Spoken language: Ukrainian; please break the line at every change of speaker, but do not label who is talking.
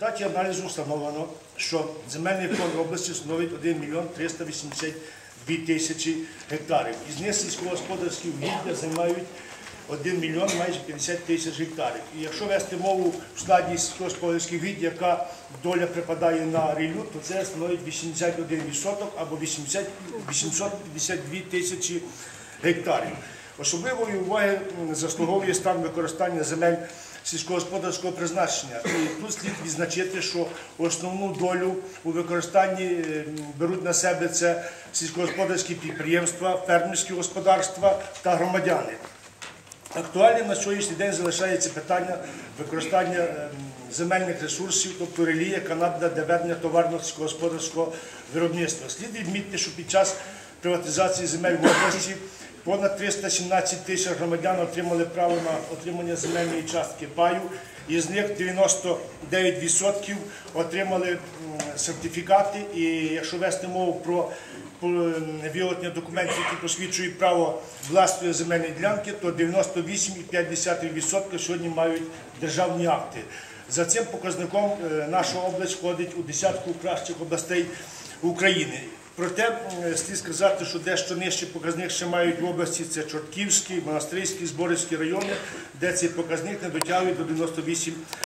результаті аналізу встановлено, що земельний фонд області становить 1 мільйон 382 тисячі гектарів. Із них сільськогосподарські угіддя займають 1 мільйон майже 50 тисяч гектарів. І якщо вести мову в складі сільськогосподарських угідь, яка доля припадає на рілю, то це становить 81% або 80 852 тисячі гектарів. Особливої уваги заслуговує стан використання земель сільськогосподарського призначення. І тут слід відзначити, що основну долю у використанні е, беруть на себе це сільськогосподарські підприємства, фермерські господарства та громадяни. Актуальним на сьогоднішній день залишається питання використання ем, земельних ресурсів, тобто релі, яка надана для ведення товарного сільськогосподарського виробництва. Слід відмітити, що під час приватизації земель в області понад 317 тисяч громадян отримали право на отримання земельної частки паю, із них 99% отримали сертифікати. І якщо вести мову про виготовлення документів, які посвідчують право власної земельної ділянки, то 98,5% сьогодні мають державні акти. За цим показником е, наша область входить у десятку кращих областей України. Проте слід сказати, що дещо нижче показник ще мають в області це Чортківський, Монастирський, Зборівський райони, де цей показник не дотягує до 98%.